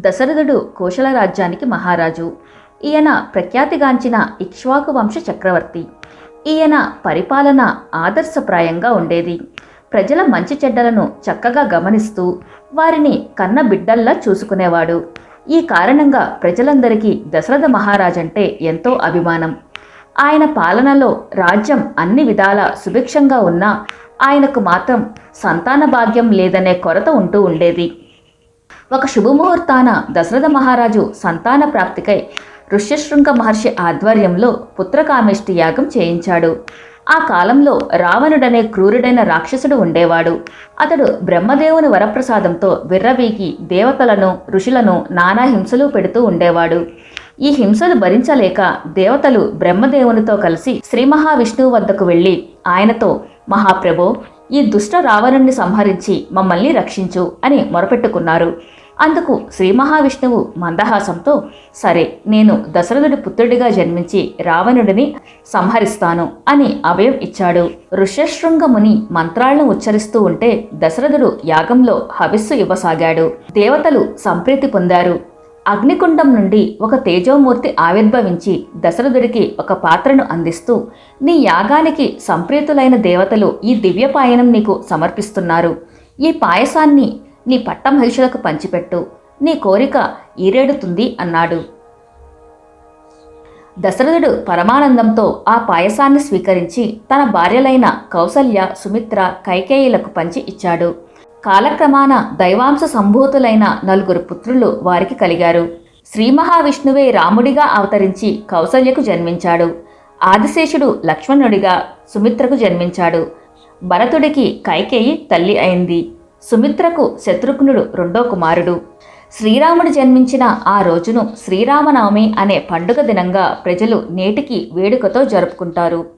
దశరథుడు కోశల రాజ్యానికి మహారాజు. ఈయన ప్రఖ్యాతిగాంచిన ఇక్ష్వాకు వంశ చక్రవర్తి. ఈయన పరిపాలన ఆదర్శప్రాయంగా ఉండేది. ప్రజల మంచి చెడ్డలను చక్కగా గమనిస్తూ వారిని కన్న బిడ్డల్లా చూసుకునేవాడు. ఈ కారణంగా ప్రజలందరికీ దశరథ మహారాజంటే ఎంతో అభిమానం. ఆయన పాలనలో రాజ్యం అన్ని విధాల సుభిక్షంగా ఉన్నా ఆయనకు మాత్రం సంతాన భాగ్యం లేదనే కొరత ఉంటూ ఉండేది. ఒక శుభముహూర్తాన దశరథ మహారాజు సంతాన ప్రాప్తికై ఋష్యశృంగ మహర్షి ఆధ్వర్యంలో పుత్రకామేష్టి యాగం చేయించాడు. ఆ కాలంలో రావణుడనే క్రూరుడైన రాక్షసుడు ఉండేవాడు. అతడు బ్రహ్మదేవుని వరప్రసాదంతో విర్రవీకి దేవతలను ఋషులను నానా హింసలు పెడుతూ ఉండేవాడు. ఈ హింసలు భరించలేక దేవతలు బ్రహ్మదేవునితో కలిసి శ్రీ మహావిష్ణువు వద్దకు వెళ్ళి ఆయనతో మహాప్రభో ఈ దుష్ట రావణుణ్ణి సంహరించి మమ్మల్ని రక్షించు అని మొరపెట్టుకున్నారు. అందుకు శ్రీ మహావిష్ణువు మందహాసంతో సరే నేను దశరథుడి పుత్రుడిగా జన్మించి రావణుడిని సంహరిస్తాను అని అభయం ఇచ్చాడు. ఋష్యశృంగముని మంత్రాలను ఉచ్చరిస్తూ ఉంటే దశరథుడు యాగంలో హవిస్సు ఇవ్వసాగాడు. దేవతలు సంప్రీతి పొందారు. అగ్నికుండం నుండి ఒక తేజోమూర్తి ఆవిర్భవించి దశరథుడికి ఒక పాత్రను అందిస్తూ నీ యాగానికి సంప్రీతులైన దేవతలు ఈ దివ్యపాయనం నీకు సమర్పిస్తున్నారు. ఈ పాయసాన్ని నీ పట్టమహిషులకు పంచిపెట్టు. నీ కోరిక ఈరేడుతుంది అన్నాడు. దశరథుడు పరమానందంతో ఆ పాయసాన్ని స్వీకరించి తన భార్యలైన కౌసల్య సుమిత్ర కైకేయులకు పంచి ఇచ్చాడు. కాలక్రమాన దైవాంశ సంభూతులైన నలుగురు పుత్రులు వారికి కలిగారు. శ్రీ మహావిష్ణువే రాముడిగా అవతరించి కౌసల్యకు జన్మించాడు. ఆదిశేషుడు లక్ష్మణుడిగా సుమిత్రకు జన్మించాడు. భరతుడికి కైకేయి తల్లి అయింది. సుమిత్రకు శత్రుఘ్నుడు రెండో కుమారుడు. శ్రీరాముడు జన్మించిన ఆ రోజును శ్రీరామనవమి అనే పండుగ దినంగా ప్రజలు నేటికి వేడుకతో జరుపుకుంటారు.